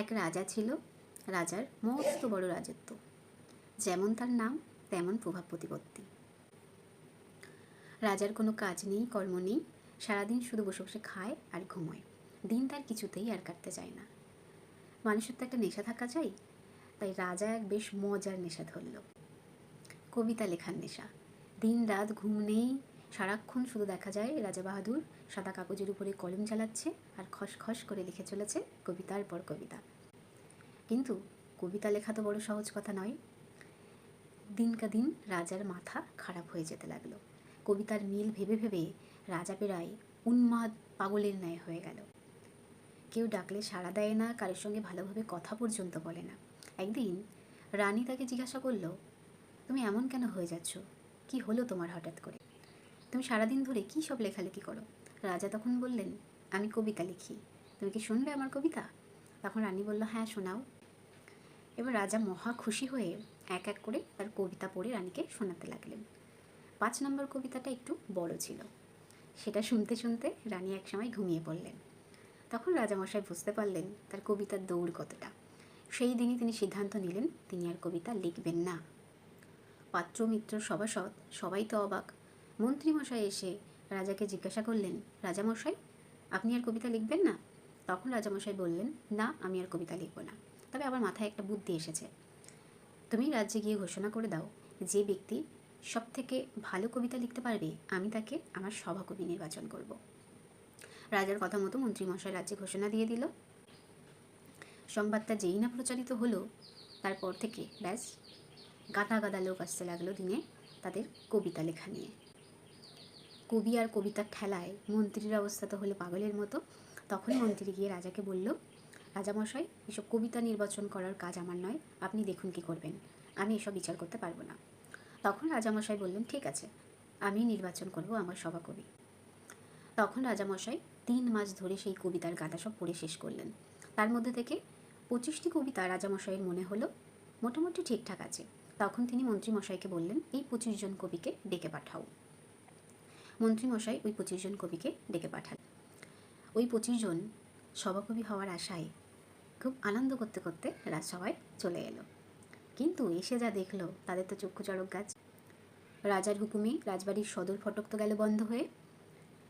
এক রাজা ছিল। রাজার মস্ত বড় রাজত্ব। যেমন তার নাম, তেমন প্রভাব প্রতিপত্তি। রাজার কোনো কাজ নেই, কর্ম নেই। সারাদিন শুধু বসে বসে খায় আর ঘুমোয়। দিন তার কিছুতেই আর কাটতে চায় না। মানুষের তো একটা নেশা থাকা চাই। তাই রাজা এক বেশ মজার নেশা ধরল। কবিতা লেখার নেশা। দিন রাত ঘুম নেই সারাক্ষণ শুধু দেখা যায় রাজা বাহাদুর, সাদা কাগজের উপরে কলম চালাচ্ছে আর খসখস করে লিখে চলেছে কবিতার পর কবিতা। কিন্তু কবিতা লেখা তো বড় সহজ কথা নয়। দিনকা দিন রাজার মাথা খারাপ হয়ে যেতে লাগল। কবিতার মিল ভেবে ভেবে রাজা প্রায় উন্মাদ পাগলের ন্যায় হয়ে গেল। কেউ ডাকলে সাড়া দেয় না, কারোর সঙ্গে ভালোভাবে কথা পর্যন্ত বলে না। একদিন রানী তাকে জিজ্ঞাসা করল, তুমি এমন কেন হয়ে যাচ্ছ? কি হলো তোমার হঠাৎ করে? তুমি সারাদিন ধরে কী সব লেখালেখি করো? রাজা তখন বললেন, আমি কবিতা লিখি। তুমি কি শুনবে আমার কবিতা? তখন রানী বলল হ্যাঁ শোনাও। এবার রাজা মহা খুশি হয়ে এক এক করে তার কবিতা পড়ে রানীকে শোনাতে লাগলেন। পাঁচ নম্বর কবিতাটা একটু বড় ছিল। সেটা শুনতে শুনতে রানী একসময় ঘুমিয়ে পড়লেন। তখন রাজামশাই বুঝতে পারলেন তার কবিতার দৌড় কতটা। সেই দিনই তিনি সিদ্ধান্ত নিলেন, তিনি আর কবিতা লিখবেন না। পাত্র মিত্র সভাসদ সবাই তো অবাক। মন্ত্রীমশাই এসে রাজাকে জিজ্ঞাসা করলেন, রাজামশাই, আপনি আর কবিতা লিখবেন না? তখন রাজামশাই বললেন, না, আমি আর কবিতা লিখব না। তবে আমার মাথায় একটা বুদ্ধি এসেছে। তুমি রাজ্যে গিয়ে ঘোষণা করে দাও, যে ব্যক্তি সব থেকে ভালো কবিতা লিখতে পারবে, আমি তাকে আমার সভাকবি নির্বাচন করব। রাজার কথা মতো মন্ত্রীমশাই রাজ্যে ঘোষণা দিয়ে দিল। সংবাদটা যেই না প্রচারিত হলো, তারপর থেকে ব্যাস, গাদা গাদা লোক আসতে লাগল দিনে তাদের কবিতা লেখা নিয়ে। কবি আর কবিতার ঠেলায় মন্ত্রীর অবস্থা তো হলো পাগলের মতো। তখনই মন্ত্রী গিয়ে রাজাকে বলল, রাজামশাই, এসব কবিতা নির্বাচন করার কাজ আমার নয়, আপনি দেখুন কি করবেন। আমি এসব বিচার করতে পারব না। তখন রাজামশাই বললেন, ঠিক আছে, আমি নির্বাচন করব আমার সভাকবি তখন রাজামশাই তিন মাস ধরে সেই কবিতার গাদা সব পড়ে শেষ করলেন। তার মধ্যে থেকে পঁচিশটি কবিতা রাজামশাইয়ের মনে হলো মোটামুটি ঠিকঠাক আছে। তখন তিনি মন্ত্রীমশাইকে বললেন, এই পঁচিশ জন কবিকে ডেকে পাঠাও। মন্ত্রীমশাই ওই পঁচিশ জন কবিকে ডেকে পাঠান। ওই পঁচিশ জন সভাকবি হওয়ার আশায় খুব আনন্দ করতে করতে রাজসভায় চলে এলো। কিন্তু এসে যা দেখল, তাদের তো চক্ষু চড়ক গাছ। রাজার হুকুমে রাজবাড়ির সদর ফটক তো গেল বন্ধ হয়ে।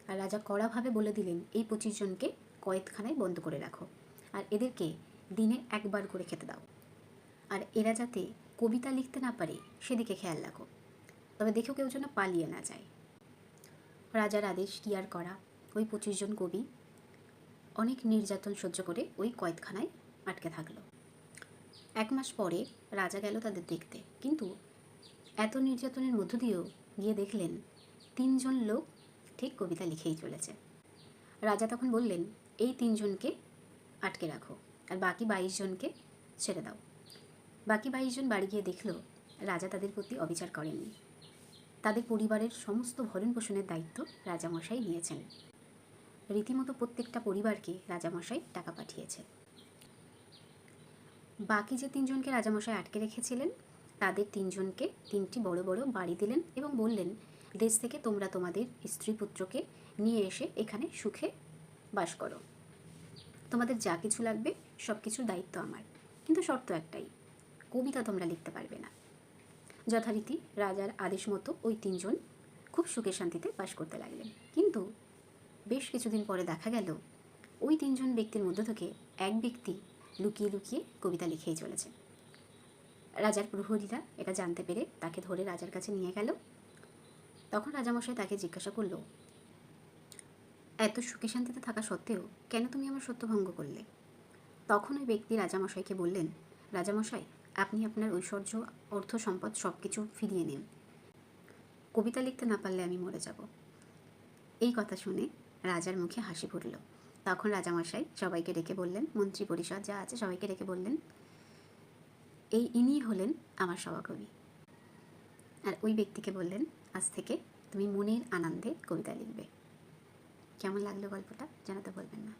আর রাজা কড়াভাবে বলে দিলেন, এই পঁচিশ জনকে কয়েদখানায় বন্ধ করে রাখো। আর এদেরকে দিনে একবার করে খেতে দাও। আর এরা যাতে কবিতা লিখতে না পারে, সেদিকে খেয়াল রাখো। তবে দেখেও কেউ যেন পালিয়ে না যায়। রাজার আদেশ কি আর করা। ওই পঁচিশ জন কবি অনেক নির্যাতন সহ্য করে ওই কয়েদখানায় আটকে থাকল। এক মাস পরে রাজা গেল তাদের দেখতে। কিন্তু এত নির্যাতনের মধ্য দিয়েও গিয়ে দেখলেন, তিনজন লোক ঠিক কবিতা লিখেই চলেছে। রাজা তখন বললেন, এই তিনজনকে আটকে রাখো আর বাকি বাইশ জনকে ছেড়ে দাও। বাকি বাইশ জন বাড়ি গিয়ে দেখল, রাজা তাদের প্রতি অবিচার করেননি। তাদের পরিবারের সমস্ত ভরণ পোষণের দায়িত্ব রাজামশাই নিয়েছেন। রীতিমতো প্রত্যেকটা পরিবারকে রাজামশাই টাকা পাঠিয়েছে বাকি যে তিনজনকে রাজামশাই আটকে রেখেছিলেন, তাদের তিনজনকে তিনটি বড় বড় বাড়ি দিলেন এবং বললেন, দেশ থেকে তোমরা তোমাদের স্ত্রী পুত্রকে নিয়ে এসে এখানে সুখে বাস করো। তোমাদের যা কিছু লাগবে সব কিছুর দায়িত্ব আমার। কিন্তু শর্ত একটাই, কবিতা তোমরা লিখতে পারবে না। যথারীতি রাজার আদেশ মতো ওই তিনজন খুব সুখে শান্তিতে বাস করতে লাগলেন। কিন্তু বেশ কিছুদিন পরে দেখা গেল, ওই তিনজন ব্যক্তির মধ্য থেকে এক ব্যক্তি লুকিয়ে লুকিয়ে কবিতা লিখেই চলেছে। রাজার প্রহরীরা এটা জানতে পেরে তাকে ধরে রাজার কাছে নিয়ে গেল। তখন রাজামশাই তাকে জিজ্ঞাসা করল, এত সুখে শান্তিতে থাকা সত্ত্বেও কেন তুমি আমার সত্যভঙ্গ করলে? তখন ওই ব্যক্তি রাজামশাইকে বললেন, রাজামশাই, আপনি আপনার ঐশ্বর্য, অর্থ সম্পদ সব কিছু ফিরিয়ে নিন। কবিতা লিখতে না পারলে আমি মরে যাব। এই কথা শুনে রাজার মুখে হাসি ফুটল। তখন রাজামশাই সবাইকে ডেকে বললেন, মন্ত্রী পরিষদ যা আছে সবাইকে ডেকে বললেন। এই ইনি হলেন আমার সভাকবি। আর ওই ব্যক্তিকে বললেন, আজ থেকে তুমি মনের আনন্দে কবিতা লিখবে। কেমন লাগল গল্পটা? জানাতে বলবেন না।